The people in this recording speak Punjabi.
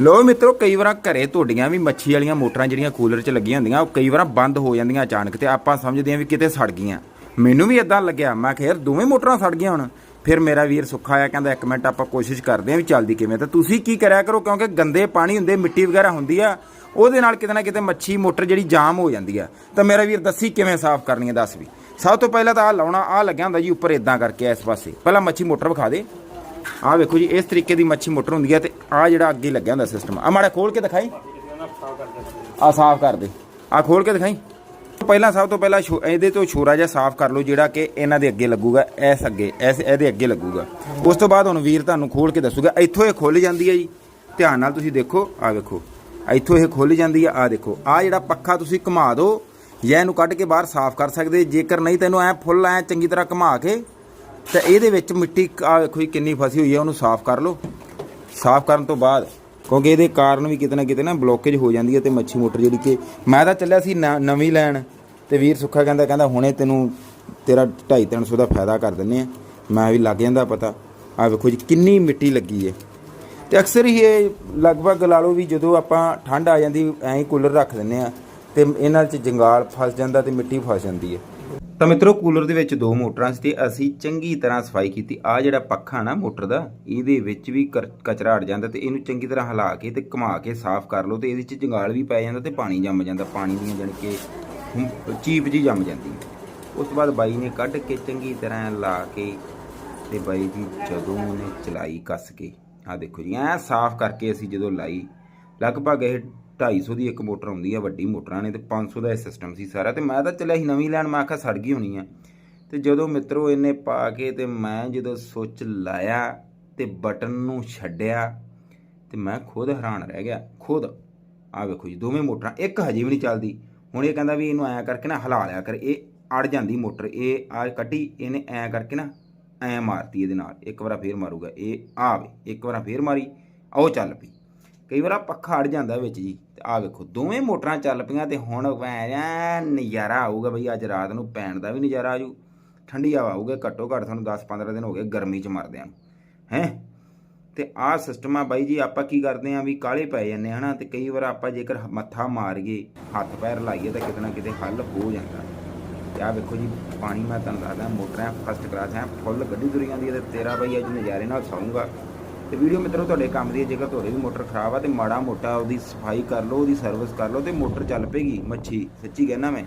ਲੋ ਮਿੱਤਰੋ, ਕਈ ਵਾਰਾਂ ਘਰੇ ਤੁਹਾਡੀਆਂ ਵੀ ਮੱਛੀ ਵਾਲੀਆਂ ਮੋਟਰਾਂ ਜਿਹੜੀਆਂ ਕੂਲਰ 'ਚ ਲੱਗੀਆਂ ਹੁੰਦੀਆਂ, ਉਹ ਕਈ ਵਾਰਾਂ ਬੰਦ ਹੋ ਜਾਂਦੀਆਂ ਅਚਾਨਕ ਤੇ ਆਪਾਂ ਸਮਝਦੇ ਹਾਂ ਵੀ ਕਿਤੇ ਸੜ ਗਈਆਂ। ਮੈਨੂੰ ਵੀ ਇਦਾਂ ਲੱਗਿਆ, ਮੈਂ ਕਿਹਾ, ਯਾਰ, ਦੋਵੇਂ ਮੋਟਰਾਂ ਸੜ ਗਈਆਂ ਹੁਣ। ਫਿਰ ਮੇਰਾ ਵੀਰ ਸੁੱਖਾ ਆਇਆ, ਕਹਿੰਦਾ, ਇੱਕ ਮਿੰਟ, ਆਪਾਂ ਕੋਸ਼ਿਸ਼ ਕਰਦੇ ਹਾਂ ਵੀ ਚੱਲਦੀ ਕਿਵੇਂ? ਤਾਂ ਤੁਸੀਂ ਕੀ ਕਰਿਆ ਕਰੋ, ਕਿਉਂਕਿ ਗੰਦੇ ਪਾਣੀ ਹੁੰਦੇ, ਮਿੱਟੀ ਵਗੈਰਾ ਹੁੰਦੀ ਆ, ਉਹਦੇ ਨਾਲ ਕਿਤੇ ਨਾ ਕਿਤੇ ਮੱਛੀ, ਮੋਟਰ ਜਿਹੜੀ ਜਾਮ ਹੋ ਜਾਂਦੀ ਆ। ਤਾਂ ਮੇਰਾ ਵੀਰ ਦੱਸੀ ਕਿਵੇਂ ਸਾਫ਼ ਕਰਨੀ ਹੈ ਦੱਸ ਵੀ। ਸਭ ਤੋਂ ਪਹਿਲਾਂ ਤਾਂ ਆ ਲਾਉਣਾ ਆ ਲੱਗਿਆ ਹੁੰਦਾ ਜੀ ਉੱਪਰ ਇਦਾਂ ਕਰਕੇ ਇਸ ਪਾਸੇ। ਪਹਿਲਾਂ ਮੱਛੀ ਮੋਟਰ ਵਿਖਾ ਦੇ। ਆਹ ਵੇਖੋ ਜੀ, ਇਸ ਤਰੀਕੇ ਦੀ ਮੱਛੀ ਮੋਟਰ ਹੁੰਦੀ ਹੈ ਤੇ ਆ ਜਿਹੜਾ ਅੱਗੇ ਲੱਗਿਆ ਹੁੰਦਾ ਸਿਸਟਮ ਆ ਮਾੜਾ ਖੋਲ ਕੇ ਦਿਖਾਈ। ਆ ਸਾਫ਼ ਕਰ ਦੇ। ਆ ਖੋਲ ਕੇ ਦਿਖਾਈ। ਪਹਿਲਾਂ ਸਭ ਤੋਂ ਪਹਿਲਾਂ ਛੋ- ਇਹਦੇ ਤੋਂ ਛੋਰਾ ਜਿਹਾ ਸਾਫ਼ ਕਰ ਲਓ, ਜਿਹੜਾ ਕਿ ਇਹਨਾਂ ਦੇ ਅੱਗੇ ਲੱਗੂਗਾ ਐਸ ਅੱਗੇ ਐਸ ਇਹਦੇ ਅੱਗੇ ਲੱਗੂਗਾ। ਉਸ ਤੋਂ ਬਾਅਦ ਹੁਣ ਵੀਰ ਤੁਹਾਨੂੰ ਖੋਲ ਕੇ ਦੱਸੂਗਾ। ਇੱਥੋਂ ਇਹ ਖੁੱਲ ਜਾਂਦੀ ਹੈ ਜੀ। ਧਿਆਨ ਨਾਲ ਤੁਸੀਂ ਦੇਖੋ ਆ ਵੇਖੋ। ਇੱਥੋਂ ਇਹ ਖੁੱਲ ਜਾਂਦੀ ਆ ਆ ਦੇਖੋ। ਆ ਜਿਹੜਾ ਪੱਖਾ ਤੁਸੀਂ ਘੁਮਾ ਦਿਓ, ਜਾਂ ਇਹਨੂੰ ਕੱਢ ਕੇ ਬਾਹਰ ਸਾਫ਼ ਕਰ ਸਕਦੇ। ਜੇਕਰ ਨਹੀਂ, ਤੈਨੂੰ ਐ ਫੁੱਲ ਐ ਚੰਗੀ ਤਰ੍ਹਾਂ ਘੁਮਾ ਕੇ ਤੇ ਇਹਦੇ ਵਿੱਚ ਮਿੱਟੀ ਆ ਵੇਖੋ ਜੀ ਕਿੰਨੀ ਫਸੀ ਹੋਈ ਹੈ ਉਹਨੂੰ ਸਾਫ਼ ਕਰ ਲਓ। ਸਾਫ਼ ਕਰਨ ਤੋਂ ਬਾਅਦ, ਕਿਉਂਕਿ ਇਹਦੇ ਕਾਰਨ ਵੀ ਕਿਤੇ ਨਾ ਕਿਤੇ ਨਾ ਬਲੋਕੇਜ ਹੋ ਜਾਂਦੀ ਹੈ ਤੇ ਮੱਛੀ ਮੋਟਰ ਜਿਹੜੀ ਕਿ, ਮੈਂ ਤਾਂ ਚੱਲਿਆ ਸੀ ਨਵੀਂ ਲੈਣ ਤੇ ਵੀਰ ਸੁੱਖਾ ਕਹਿੰਦਾ ਕਹਿੰਦਾ ਹੁਣੇ ਤੈਨੂੰ ਤੇਰਾ 2.5 300 ਦਾ ਫਾਇਦਾ ਕਰ ਦਿੰਨੇ ਆ। ਮੈਂ ਵੀ ਲੱਗ ਜਾਂਦਾ ਪਤਾ। ਆ ਵੇਖੋ ਜੀ ਕਿੰਨੀ ਮਿੱਟੀ ਲੱਗੀ ਹੈ ਤੇ ਅਕਸਰ ਹੀ ਇਹ ਲਗਭਗ ਲਾ ਲਓ ਵੀ ਜਦੋਂ ਆਪਾਂ ਠੰਡ ਆ ਜਾਂਦੀ, ਐਂ ਹੀ ਕੂਲਰ ਰੱਖ ਦਿੰਨੇ ਆ ਤੇ ਇਹਨਾਂ 'ਚ ਜੰਗਾਲ ਫਸ ਜਾਂਦਾ ਤੇ ਮਿੱਟੀ ਫਸ ਜਾਂਦੀ ਹੈ ਤਾਂ ਮਿੱਤਰੋ, ਕੂਲਰ ਦੇ ਵਿੱਚ ਦੋ ਮੋਟਰਾਂ ਸੀ ਤੇ ਅਸੀਂ ਚੰਗੀ ਤਰ੍ਹਾਂ ਸਫ਼ਾਈ ਕੀਤੀ। ਆ ਜਿਹੜਾ ਪੱਖਾ ਨਾ ਮੋਟਰ ਦਾ, ਇਹਦੇ ਵਿੱਚ ਵੀ ਕਚਰਾ ਅੜ ਜਾਂਦਾ ਤੇ ਇਹਨੂੰ ਚੰਗੀ ਤਰ੍ਹਾਂ ਹਿਲਾ ਕੇ ਤੇ ਘੁਮਾ ਕੇ ਸਾਫ਼ ਕਰ ਲਓ ਤੇ ਇਹਦੇ 'ਚ ਜੰਗਾਲ ਵੀ ਪੈ ਜਾਂਦਾ ਤੇ ਪਾਣੀ ਜੰਮ ਜਾਂਦਾ। ਪਾਣੀ ਦੀਆਂ ਜਣ ਕੇ ਹੁੰ- ਚੀਪ ਜੀ ਜੰਮ ਜਾਂਦੀ। ਉਸ ਤੋਂ ਬਾਅਦ ਬਾਈ ਨੇ ਕੱਢ ਕੇ ਚੰਗੀ ਤਰ੍ਹਾਂ ਲਾ ਕੇ ਤੇ ਬਾਈ ਜੀ ਜਦੋਂ ਉਹਨੇ ਚਲਾਈ ਕੱਸ ਕੇ ਆ ਦੇਖੋ ਜੀ, ਐ ਸਾਫ਼ ਕਰਕੇ ਅਸੀਂ ਜਦੋਂ ਲਾਈ, ਲਗਭਗ ਇਹ 250 ਦੀ ਇੱਕ ਮੋਟਰ ਆਉਂਦੀ ਆ, ਵੱਡੀ ਮੋਟਰਾਂ ਨੇ ਤੇ 500 ਦਾ ਇਹ ਸਿਸਟਮ ਸੀ ਸਾਰਾ ਤੇ ਮੈਂ ਤਾਂ ਚੱਲਿਆ ਸੀ ਨਵੀਂ ਲੈਣ, ਮੈਂ ਆਖਿਆ ਸੜ ਗਈ ਹੋਣੀ ਆ। ਤੇ ਜਦੋਂ ਮਿੱਤਰੋ ਇਹਨੇ ਪਾ ਕੇ ਤੇ ਮੈਂ ਜਦੋਂ ਸੁੱਚ ਲਾਇਆ ਤੇ ਬਟਨ ਨੂੰ ਛੱਡਿਆ ਤੇ ਮੈਂ ਖੁਦ ਹੈਰਾਨ ਰਹਿ ਗਿਆ, ਖੁਦ। ਆ ਵੇਖੋ ਜੀ, ਦੋਵੇਂ ਮੋਟਰਾਂ, ਇੱਕ ਹਜੇ ਵੀ ਨਹੀਂ ਚੱਲਦੀ। ਹੁਣ ਇਹ ਕਹਿੰਦਾ ਵੀ ਇਹਨੂੰ ਐਂ ਕਰਕੇ ਨਾ ਹਿਲਾ ਲਿਆ ਕਰ, ਇਹ ਅੜ ਜਾਂਦੀ ਮੋਟਰ, ਇਹ ਆ ਕੱਢੀ, ਇਹਨੇ ਐਂ ਕਰਕੇ ਨਾ ਐਂ ਮਾਰਤੀ ਇਹਦੇ ਨਾਲ। ਇੱਕ ਵਾਰ ਫੇਰ ਮਾਰੂਗਾ, ਇਹ ਆਵੇ ਇੱਕ ਵਾਰ ਫੇਰ ਮਾਰੀ ਆਓ ਚੱਲ ਪਈ। ਕਈ ਵਾਰ ਪੱਖਾ ਅੜ ਜਾਂਦਾ ਵਿੱਚ ਜੀ, ਤੇ ਆ ਵੇਖੋ, ਦੋਵੇਂ ਮੋਟਰਾਂ ਚੱਲ ਪਈਆਂ ਤੇ ਹੁਣ ਐ ਨਜ਼ਾਰਾ ਆਊਗਾ ਬਈ, ਅੱਜ ਰਾਤ ਨੂੰ ਪੈਣ ਦਾ ਵੀ ਨਜ਼ਾਰਾ ਆਜੂ। ਠੰਡੀ ਹਵਾ ਆਊਗੀ, ਘੱਟੋ ਘੱਟ ਤੁਹਾਨੂੰ 10-15 ਦਿਨ ਹੋ ਗਏ ਗਰਮੀ ਚ ਮਰਦਿਆਂ ਨੂੰ, ਹੈ? ਤੇ ਆਹ ਸਿਸਟਮ ਆ ਬਾਈ ਜੀ, ਆਪਾਂ ਕੀ ਕਰਦੇ ਆ ਵੀ ਕਾਲੇ ਪੈ ਜਾਂਦੇ ਹਨਾ, ਤੇ ਕਈ ਵਾਰ ਆਪਾਂ ਜੇਕਰ ਮੱਥਾ ਮਾਰੀਏ, ਹੱਥ ਪੈਰ ਲਾਈਏ ਤਾਂ ਕਿਤੇ ਨਾ ਕਿਤੇ ਹੱਲ ਹੋ ਜਾਂਦਾ। ਤੇ ਆਹ ਵੇਖੋ ਜੀ, ਪਾਣੀ ਮੈਂ ਤੁਹਾਨੂੰ ਦੱਸਦਾ, ਮੋਟਰਾਂ ਫਸਟ ਕਲਾਸ ਹੈ ਫੁੱਲ ਗੱਡੀ ਤੁਰੀ ਜਾਂਦੀ ਹੈ ਤੇ ਤੇਰਾ ਬਾਈ ਅੱਜ ਨਜ਼ਾਰੇ ਨਾਲ ਸੌਂਗਾ ਤੇ ਵੀਡੀਓ ਮਿੱਤਰੋ, ਤੁਹਾਡੇ ਕੰਮ ਦੀ ਹੈ ਜੇਕਰ ਤੁਹਾਡੇ ਵੀ ਮੋਟਰ ਖਰਾਬ ਆ ਤੇ ਮਾੜਾ ਮੋਟਾ ਉਹਦੀ ਸਫ਼ਾਈ ਕਰ ਲਓ, ਉਹਦੀ ਸਰਵਿਸ ਕਰ ਲਓ ਤੇ ਮੋਟਰ ਚੱਲ ਪੇਗੀ ਮੱਛੀ, ਸੱਚੀ ਕਹਿਣਾ ਮੈਂ।